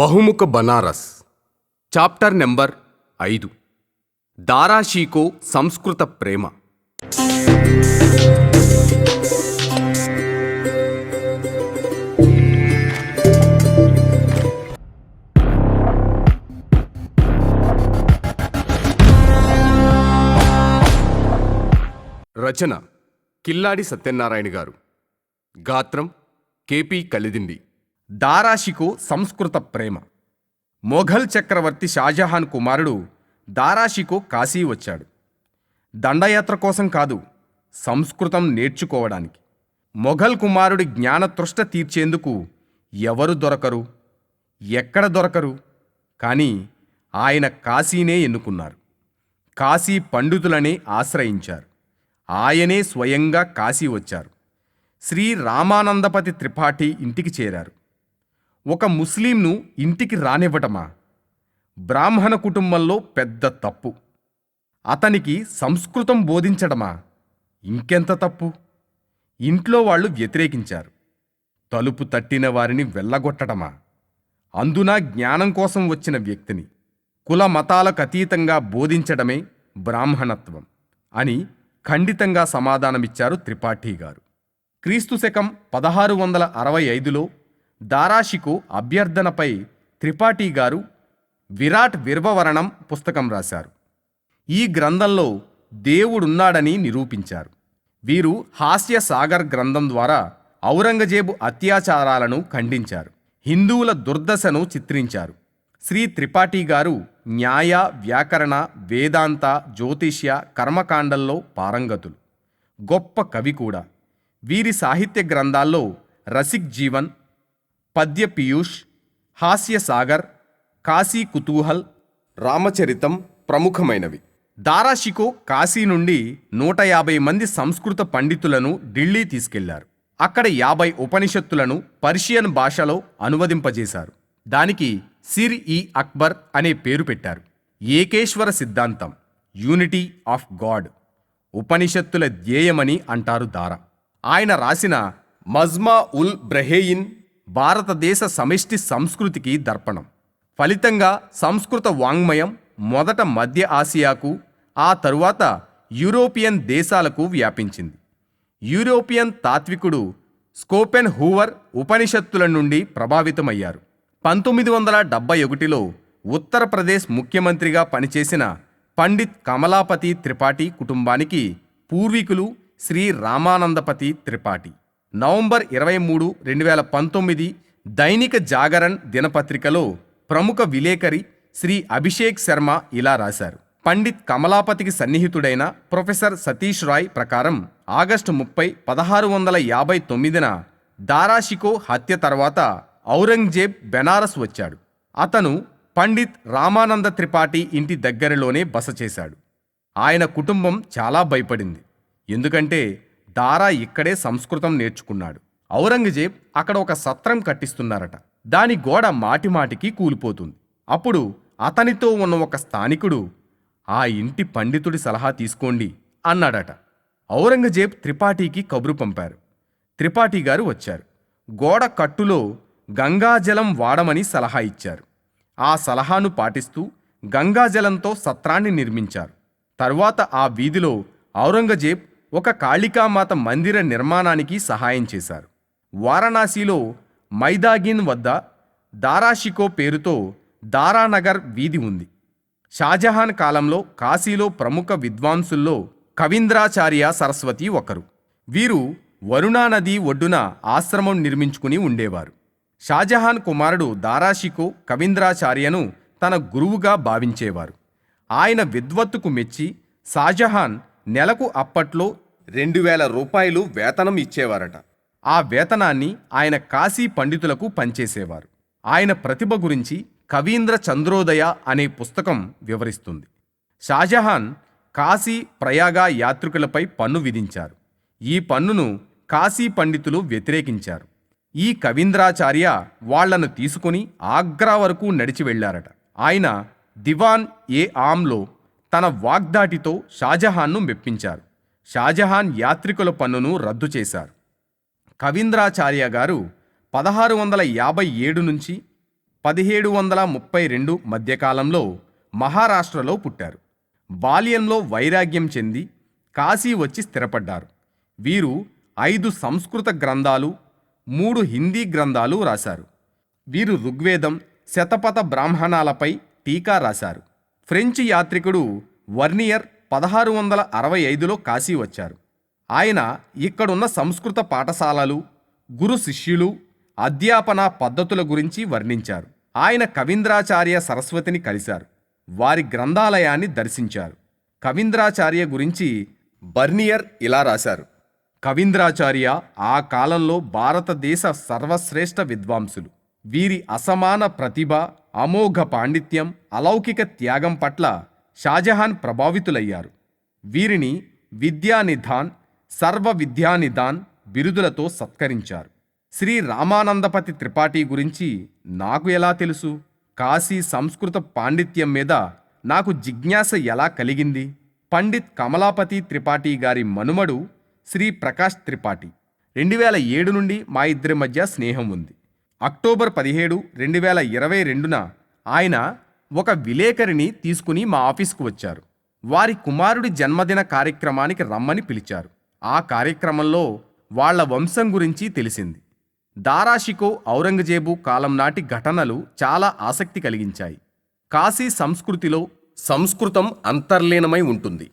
బహుముఖ Banaras. Chapter number ఐదు. దారాషీకో సంస్కృత ప్రేమ. రచన కిల్లాడి సత్యనారాయణ గారు. గాత్రం కేపీ కలిదిండి. దారాషికు సంస్కృత ప్రేమ. మొఘల్ చక్రవర్తి షాజహాన్ కుమారుడు దారాషికో కాశీ వచ్చాడు. దండయాత్ర కోసం కాదు సంస్కృతం నేర్చుకోవడానికి. మొఘల్ కుమారుడి జ్ఞానతృష్ట తీర్చేందుకు ఎవరు దొరకరు? ఎక్కడ దొరకరు? కానీ ఆయన కాశీనే ఎన్నుకున్నారు. కాశీ పండితులనే ఆశ్రయించారు. ఆయనే స్వయంగా కాశీ వచ్చారు. శ్రీ రామానందపతి త్రిపాఠి ఇంటికి చేరారు. ఒక ముస్లింను ఇంటికి రానివ్వటమా? బ్రాహ్మణ కుటుంబంలో పెద్ద తప్పు. అతనికి సంస్కృతం బోధించడమా? ఇంకెంత తప్పు? ఇంట్లో వాళ్ళు వ్యతిరేకించారు. తలుపు తట్టిన వారిని వెళ్ళగొట్టడమా? అందున జ్ఞానం కోసం వచ్చిన వ్యక్తిని. కుల మతాలకు అతీతంగా బోధించడమే బ్రాహ్మణత్వం అని ఖండితంగా సమాధానమిచ్చారు త్రిపాఠీ గారు. క్రీస్తు శకం పదహారు వందల అరవై ఐదులో దారాషికు అభ్యర్థనపై త్రిపాఠి గారు విరాట్ విర్వవరణం పుస్తకం రాశారు. ఈ గ్రంథంలో దేవుడున్నాడని నిరూపించారు. వీరు హాస్య సాగర్ గ్రంథం ద్వారా ఔరంగజేబు అత్యాచారాలను ఖండించారు. హిందువుల దుర్దశను చిత్రించారు. శ్రీ త్రిపాఠి గారు న్యాయ వ్యాకరణ వేదాంత జ్యోతిష్య కర్మకాండంలో పారంగతులు. గొప్ప కవి కూడా. వీరి సాహిత్య గ్రంథాల్లో రసిక్ జీవన్ పద్య పీయూష్ హాస్య సాగర్ కాశీ కుతూహల్ రామచరితం ప్రముఖమైనవి. దారాషికో కాశీ నుండి నూట యాభై మంది సంస్కృత పండితులను ఢిల్లీ తీసుకెళ్ళారు. అక్కడ యాభై ఉపనిషత్తులను పర్షియన్ భాషలో అనువదింపజేశారు. దానికి సిర్ ఇ అక్బర్ అనే పేరు పెట్టారు. ఏకేశ్వర సిద్ధాంతం యూనిటీ ఆఫ్ గాడ్ ఉపనిషత్తుల ధ్యేయమని అంటారు దారా. ఆయన రాసిన మజ్మా ఉల్ బ్రహేయిన్ భారతదేశ సమిష్టి సంస్కృతికి దర్పణం. ఫలితంగా సంస్కృత వాంగ్మయం మొదట మధ్య ఆసియాకు ఆ తరువాత యూరోపియన్ దేశాలకు వ్యాపించింది. యూరోపియన్ తాత్వికుడు స్కోపెన్ హూవర్ ఉపనిషత్తుల నుండి ప్రభావితమయ్యారు. పంతొమ్మిది వందల డెబ్బై ఒకటిలో ఉత్తరప్రదేశ్ ముఖ్యమంత్రిగా పనిచేసిన పండిత్ కమలాపతి త్రిపాఠి కుటుంబానికి పూర్వీకులు శ్రీ రామానందపతి త్రిపాఠి. నవంబర్ ఇరవై మూడు రెండు వేల పంతొమ్మిది దైనిక జాగరణ్ దినపత్రికలో ప్రముఖ విలేకరి శ్రీ అభిషేక్ శర్మ ఇలా రాశారు. పండిత్ కమలాపతికి సన్నిహితుడైన ప్రొఫెసర్ సతీష్ రాయ్ ప్రకారం ఆగస్టు ముప్పై పదహారు వందల యాభై తొమ్మిదిన దారాషికో హత్య తర్వాత ఔరంగజేబ్ బెనారస్ వచ్చాడు. అతను పండిత్ రామానంద త్రిపాఠి ఇంటి దగ్గరలోనే బస చేశాడు. ఆయన కుటుంబం చాలా భయపడింది. ఎందుకంటే దారా ఇక్కడే సంస్కృతం నేర్చుకున్నాడు. ఔరంగజేబ్ అక్కడ ఒక సత్రం కట్టిస్తున్నారట. దాని గోడ మాటిమాటికి కూలిపోతుంది. అప్పుడు అతనితో ఉన్న ఒక స్థానికుడు ఆ ఇంటి పండితుడి సలహా తీసుకోండి అన్నాడట. ఔరంగజేబ్ త్రిపాఠికి కబురు పంపారు. త్రిపాఠి గారు వచ్చారు. గోడ కట్టులో గంగాజలం వాడమని సలహా ఇచ్చారు. ఆ సలహాను పాటిస్తూ గంగాజలంతో సత్రాన్ని నిర్మించారు. తర్వాత ఆ వీధిలో ఔరంగజేబ్ ఒక కాళికామాత మందిర నిర్మాణానికి సహాయం చేశారు. వారణాసిలో మైదాగిన్ వద్ద దారాషికో పేరుతో దారానగర్ వీధి ఉంది. షాజహాన్ కాలంలో కాశీలో ప్రముఖ విద్వాంసుల్లో కవీంద్రాచార్య సరస్వతి ఒకరు. వీరు వరుణా నది ఒడ్డున ఆశ్రమం నిర్మించుకుని ఉండేవారు. షాజహాన్ కుమారుడు దారాషికో కవీంద్రాచార్యను తన గురువుగా భావించేవారు. ఆయన విద్వత్తుకు మెచ్చి షాజహాన్ నెలకు అప్పట్లో రెండు వేల రూపాయలు వేతనం ఇచ్చేవారట. ఆ వేతనాన్ని ఆయన కాశీ పండితులకు పంచేసేవారు. ఆయన ప్రతిభ గురించి కవీంద్ర చంద్రోదయ అనే పుస్తకం వివరిస్తుంది. షాజహాన్ కాశీ ప్రయాగ యాత్రికులపై పన్ను విధించారు. ఈ పన్నును కాశీ పండితులు వ్యతిరేకించారు. ఈ కవీంద్రాచార్య వాళ్ళను తీసుకుని ఆగ్రా వరకు నడిచి వెళ్ళారట ఆయన దివాన్ ఏ ఆమ్లో తన వాగ్దాటితో షాజహాన్ను మెప్పించారు. షాజహాన్ యాత్రికుల పన్నును రద్దు చేశారు. కవీంద్రాచార్య గారు పదహారు వందల యాభై ఏడు నుంచి పదిహేడు వందల ముప్పై రెండు మధ్యకాలంలో మహారాష్ట్రలో పుట్టారు. బాల్యంలో వైరాగ్యం చెంది కాశీ వచ్చి స్థిరపడ్డారు. వీరు ఐదు సంస్కృత గ్రంథాలు మూడు హిందీ గ్రంథాలు రాశారు. వీరు ఋగ్వేదం శతపథ బ్రాహ్మణాలపై టీకా రాశారు. ఫ్రెంచి యాత్రికుడు వర్నియర్ పదహారు వందల అరవై ఐదులో కాశీ వచ్చారు. ఆయన ఇక్కడున్న సంస్కృత పాఠశాలలు గురు శిష్యులు అధ్యాపన పద్ధతుల గురించి వర్ణించారు. ఆయన కవీంద్రాచార్య సరస్వతిని కలిశారు. వారి గ్రంథాలయాన్ని దర్శించారు. కవీంద్రాచార్య గురించి బర్నియర్ ఇలా రాశారు. కవీంద్రాచార్య ఆ కాలంలో భారతదేశ సర్వశ్రేష్ఠ విద్వాంసులు. వీరి అసమాన ప్రతిభ అమోఘ పాండిత్యం అలౌకిక త్యాగం పట్ల షాజహాన్ ప్రభావితులయ్యారు. వీరిని విద్యానిధాన్ సర్వ విద్యానిధాన్ బిరుదులతో సత్కరించారు. శ్రీ రామానందపతి త్రిపాఠి గురించి నాకు ఎలా తెలుసు? కాశీ సంస్కృత పాండిత్యం మీద నాకు జిజ్ఞాస ఎలా కలిగింది? పండిత్ కమలాపతి త్రిపాఠి గారి మనుమడు శ్రీ ప్రకాష్ త్రిపాఠి. రెండు వేల ఏడు నుండి మా ఇద్దరి మధ్య స్నేహం ఉంది. అక్టోబర్ పదిహేడు రెండు వేల ఇరవై రెండున ఆయన ఒక విలేకరిని తీసుకుని మా ఆఫీస్కు వచ్చారు. వారి కుమారుడి జన్మదిన కార్యక్రమానికి రమ్మని పిలిచారు. ఆ కార్యక్రమంలో వాళ్ళ వంశం గురించి తెలిసింది. దారాషికో ఔరంగజేబు కాలం నాటి ఘటనలు చాలా ఆసక్తి కలిగించాయి. కాశీ సంస్కృతిలో సంస్కృతం అంతర్లీనమై ఉంటుంది.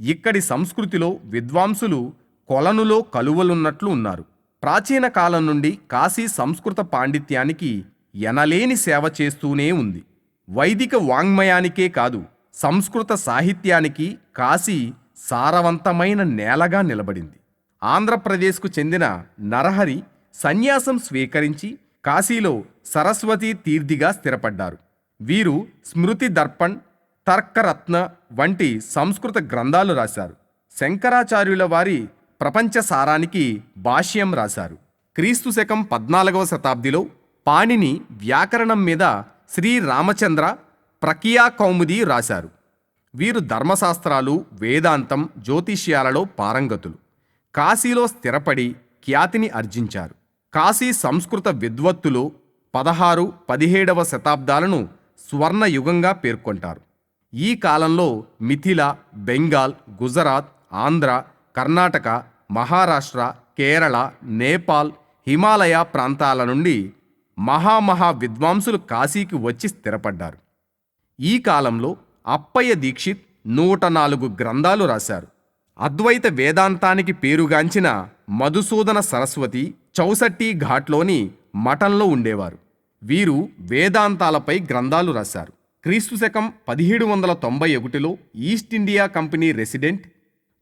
ఇక్కడి సంస్కృతిలో విద్వాంసులు కొలనులో కలువలున్నట్లు ఉన్నారు. ప్రాచీన కాలం నుండి కాశీ సంస్కృత పాండిత్యానికి ఎనలేని సేవ చేస్తూనే ఉంది. వైదిక వాంగ్మయానికే కాదు సంస్కృత సాహిత్యానికి కాశీ సారవంతమైన నేలగా నిలబడింది. ఆంధ్రప్రదేశ్కు చెందిన నరహరి సన్యాసం స్వీకరించి కాశీలో సరస్వతీ తీర్థిగా స్థిరపడ్డారు. వీరు స్మృతి దర్పణ్ తర్కరత్న వంటి సంస్కృత గ్రంథాలు రాశారు. శంకరాచార్యుల వారి ప్రపంచ సారానికి భాష్యం రాశారు. క్రీస్తు శకం పద్నాలుగవ శతాబ్దిలో పాణిని వ్యాకరణం మీద శ్రీ రామచంద్ర ప్రకియా కౌముది రాశారు. వీరు ధర్మశాస్త్రాలు వేదాంతం జ్యోతిష్యాలలో పారంగతులు. కాశీలో స్థిరపడి ఖ్యాతిని ఆర్జించారు కాశీ సంస్కృత విద్వత్తులు పదహారు పదిహేడవ శతాబ్దాలను స్వర్ణయుగంగా పేర్కొంటారు. ఈ కాలంలో మిథిల బెంగాల్ గుజరాత్ ఆంధ్ర కర్ణాటక మహారాష్ట్ర కేరళ నేపాల్ హిమాలయ ప్రాంతాల నుండి మహామహా విద్వాంసులు కాశీకి వచ్చి స్థిరపడ్డారు. ఈ కాలంలో అప్పయ్య దీక్షిత్ నూట నాలుగు గ్రంథాలు రాశారు. అద్వైత వేదాంతానికి పేరుగాంచిన మధుసూదన సరస్వతి చౌసట్టి ఘాట్లోని మఠంలో ఉండేవారు. వీరు వేదాంతాలపై గ్రంథాలు రాశారు. క్రీస్తు శకం పదిహేడు వందల తొంభై ఒకటిలో East India Company resident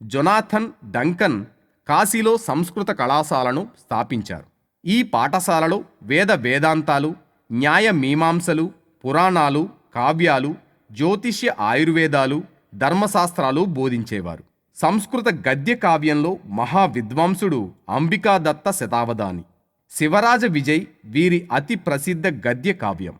Jonathan Duncan కాశీలో సంస్కృత కళాశాలను స్థాపించారు. ఈ పాఠశాలలో వేద వేదాంతాలు న్యాయ మీమాంసలు పురాణాలు కావ్యాలు జ్యోతిష్య ఆయుర్వేదాలు ధర్మశాస్త్రాలు బోధించేవారు. సంస్కృత గద్య కావ్యంలో మహా విద్వాంసుడు అంబికాదత్త శతావధాని. శివరాజ విజయ్ వీరి అతి ప్రసిద్ధ గద్య కావ్యం.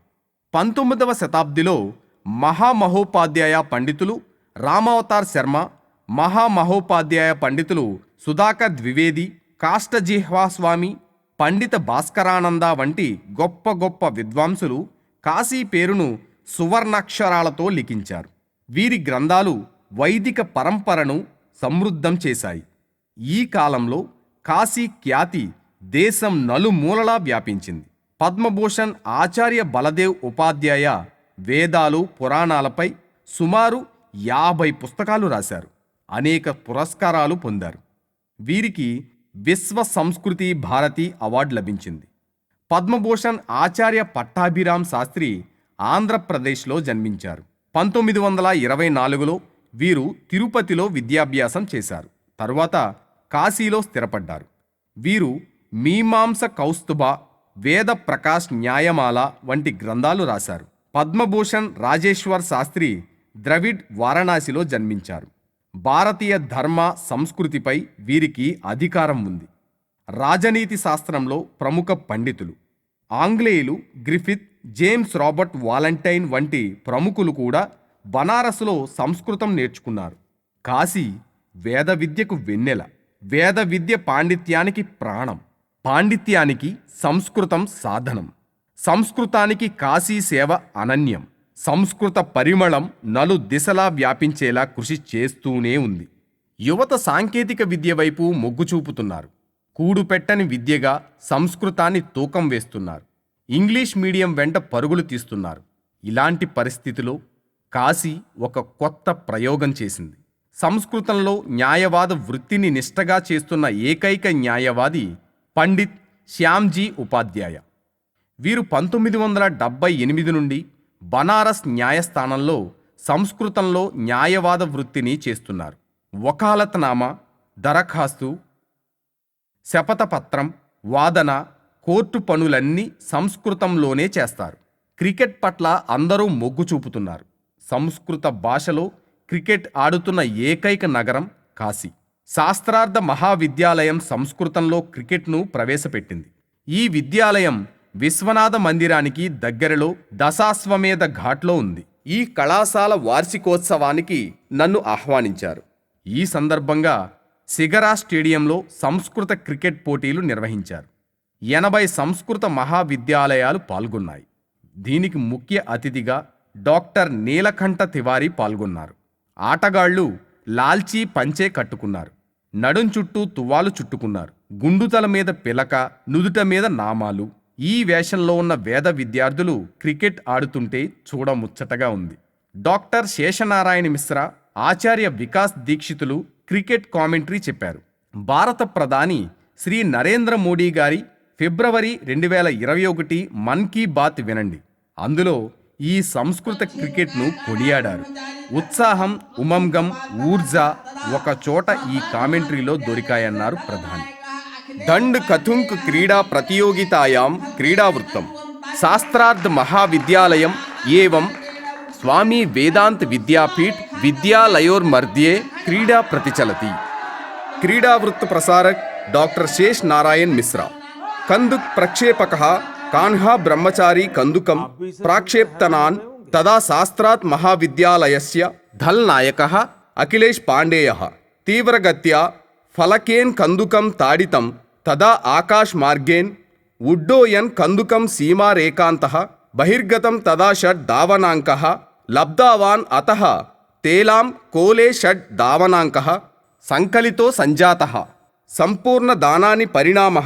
పంతొమ్మిదవ శతాబ్దిలో మహామహోపాధ్యాయ పండితులు రామావతార్ శర్మ మహామహోపాధ్యాయ పండితులు సుధాకర్ ద్వివేది కాష్టజిహ్వాస్వామి పండిత భాస్కరానంద వంటి గొప్ప గొప్ప విద్వాంసులు కాశీ పేరును సువర్ణాక్షరాలతో లిఖించారు. వీరి గ్రంథాలు వైదిక పరంపరను సమృద్ధం చేశాయి. ఈ కాలంలో కాశీ ఖ్యాతి దేశం నలుమూలలా వ్యాపించింది. పద్మభూషణ్ ఆచార్య బలదేవ్ ఉపాధ్యాయ వేదాలు పురాణాలపై సుమారు యాభై పుస్తకాలు రాశారు. అనేక పురస్కారాలు పొందారు. వీరికి విశ్వ సంస్కృతి భారతి అవార్డు లభించింది. పద్మభూషణ్ ఆచార్య పట్టాభిరామ్ శాస్త్రి ఆంధ్రప్రదేశ్లో జన్మించారు. పంతొమ్మిది వందల ఇరవై నాలుగులో వీరు తిరుపతిలో విద్యాభ్యాసం చేశారు. తరువాత కాశీలో స్థిరపడ్డారు. వీరు మీమాంస కౌస్తుభ వేద ప్రకాష్ న్యాయమాల వంటి గ్రంథాలు రాశారు. పద్మభూషణ్ రాజేశ్వర్ శాస్త్రి ద్రవిడ్ వారణాసిలో జన్మించారు. భారతీయ ధర్మ సంస్కృతిపై వీరికి అధికారం ఉంది. రాజనీతి శాస్త్రంలో ప్రముఖ పండితులు. ఆంగ్లేయులు గ్రిఫిత్ జేమ్స్ రాబర్ట్ వాలంటైన్ వంటి ప్రముఖులు కూడా బనారస్లో సంస్కృతం నేర్చుకున్నారు. కాశీ వేద విద్యకు వెన్నెల వేద విద్య పాండిత్యానికి ప్రాణం పాండిత్యానికి సంస్కృతం సాధనం సంస్కృతానికి కాశీ సేవ అనన్యం. సంస్కృత పరిమళం నలు దిశలా వ్యాపించేలా కృషి చేస్తూనే ఉంది. యువత సాంకేతిక విద్య వైపు మొగ్గు చూపుతున్నారు. కూడుపెట్టని విద్యగా సంస్కృతాన్ని తూకం వేస్తున్నారు. ఇంగ్లీష్ మీడియం వెంట పరుగులు తీస్తున్నారు. ఇలాంటి పరిస్థితిలో కాశీ ఒక కొత్త ప్రయోగం చేసింది. సంస్కృతంలో న్యాయవాద వృత్తిని నిష్టగా చేస్తున్న ఏకైక న్యాయవాది పండిత్ శ్యామ్జీ ఉపాధ్యాయ. వీరు పంతొమ్మిది వందల డెబ్బై ఎనిమిది నుండి బనారస్ న్యాయస్థానంలో సంస్కృతంలో న్యాయవాద వృత్తిని చేస్తున్నారు. వకాలత్నామా దరఖాస్తు శపథపత్రం వాదన కోర్టు పనులన్నీ సంస్కృతంలోనే చేస్తారు. క్రికెట్ పట్ల అందరూ మొగ్గు చూపుతున్నారు. సంస్కృత భాషలో క్రికెట్ ఆడుతున్న ఏకైక నగరం కాశీ. శాస్త్రార్థ మహావిద్యాలయం సంస్కృతంలో క్రికెట్ను ప్రవేశపెట్టింది. ఈ విద్యాలయం విశ్వనాథ మందిరానికి దగ్గరలో దశాశ్వమేధ ఘాట్లో ఉంది. ఈ కళాశాల వార్షికోత్సవానికి నన్ను ఆహ్వానించారు. ఈ సందర్భంగా సిగరా స్టేడియంలో సంస్కృత క్రికెట్ పోటీలు నిర్వహించారు. ఎనభై సంస్కృత మహావిద్యాలయాలు పాల్గొన్నాయి. దీనికి ముఖ్య అతిథిగా డాక్టర్ నీలకంఠ తివారీ పాల్గొన్నారు. ఆటగాళ్ళు లాల్చీ పంచే కట్టుకున్నారు. నడుం చుట్టూ తువ్వాలు చుట్టుకున్నారు. గుండుతల మీద పిలక నుదుట మీద నామాలు ఈ వేషంలో ఉన్న వేద విద్యార్థులు క్రికెట్ ఆడుతుంటే చూడముచ్చటగా ఉంది. Doctor Sheshnarayan Mishra Acharya Vikas Dikshitulu cricket commentary చెప్పారు. భారత ప్రధాని శ్రీ నరేంద్ర మోడీ గారి ఫిబ్రవరి రెండు వేల ఇరవై ఒకటి మన్ కీ బాత్ వినండి. అందులో ఈ సంస్కృత క్రికెట్ను కొనియాడారు. ఉత్సాహం ఉమంగం ఊర్జా ఒక చోట ఈ కామెంటరీలో దొరికాయన్నారు ప్రధాని. దండ్ కథుంక్ క్రీడా ప్రతియోగితాయాం క్రీడావృత్తం శాస్త్రార్థ మహావిద్యాలయం ఏవం స్వామి వేదాంత్ విద్యాపీఠ్ విద్యాలయోర్మధ్యే క్రీడా ప్రతిచలతి క్రీడావృత్త ప్రసారక్ డాక్టర్ శేష్ నారాయణ్ మిశ్రా కందుక్ ప్రక్షేపక కాన్హా బ్రహ్మచారి కందుకం ప్రాక్షేప్తనాన్ తదా శాస్త్రాత్ మహావిద్యాలయస్య ధల్ నాయక అఖిలేష్ తదా ఆకాశ్ మార్గేన్ ఉడ్డోయన్ కందుకం సీమారేకాంత బహిర్గతం తదా షడ్ దావనాంక లబ్ధావాన్ అత తేలాం కోలే షడ్ దావనాంక సంకలితో సంజాత సంపూర్ణ దానాని పరిణామ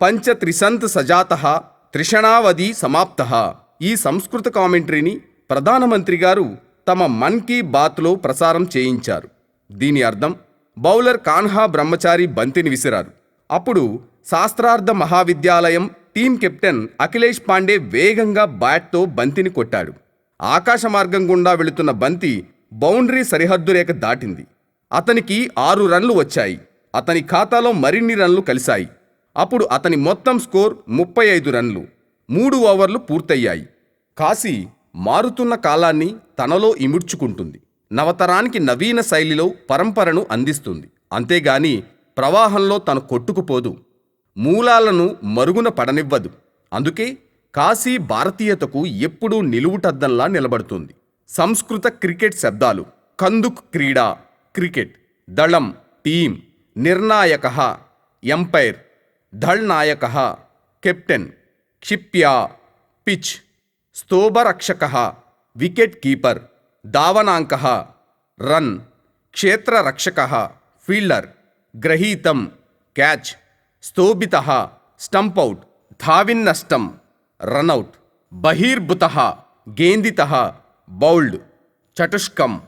పంచ త్రిసంత్ సజాత త్రిషణావధి సమాప్త ఈ సంస్కృత కామెంటరీని ప్రధానమంత్రి గారు తమ మన్ కీ బాత్లో ప్రసారం చేయించారు. దీని అర్థం బౌలర్ కాన్హా బ్రహ్మచారి బంతిని విసిరారు. అప్పుడు శాస్త్రార్థ మహావిద్యాలయం టీం కెప్టెన్ అఖిలేష్ పాండే వేగంగా బ్యాట్తో బంతిని కొట్టాడు. ఆకాశ మార్గం గుండా వెళుతున్న బంతి బౌండరీ సరిహద్దు రేఖ దాటింది. అతనికి ఆరు రన్లు వచ్చాయి. అతని ఖాతాలో మరిన్ని రన్లు కలిశాయి. అప్పుడు అతని మొత్తం స్కోర్ ముప్పై ఐదు రన్లు. మూడు ఓవర్లు పూర్తయ్యాయి. కాశీ మారుతున్న కాలాన్ని తనలో ఇముడ్చుకుంటుంది. నవతరానికి నవీన శైలిలో పరంపరను అందిస్తుంది. అంతేగాని ప్రవాహంలో తను కొట్టుకుపోదు. మూలాలను మరుగున పడనివ్వదు. అందుకే కాశీ భారతీయతకు ఎప్పుడూ నిలువుటద్దంలా నిలబడుతుంది. సంస్కృత క్రికెట్ శబ్దాలు కందుక్ క్రీడా క్రికెట్ దళం టీం నిర్ణాయక ఎంపైర్ ధళ్ నాయక కెప్టెన్ క్షిప్యా పిచ్ స్తోభరక్షక వికెట్ కీపర్ దావనాంక రన్ క్షేత్రరక్షక ఫీల్డర్ గ్రహీతం క్యాచ్ స్తోభిత స్టంపౌట్ ధావిన్నష్టం రన్అట్ బహిర్భుత గేందిత బౌల్డ్ చటుష్కం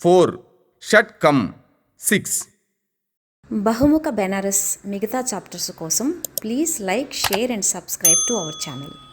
ఫోర్ షట్కం సిక్స్. బహుముఖ బెనారస్ మిగతా చాప్టర్స్ కోసం please like share and subscribe to our channel.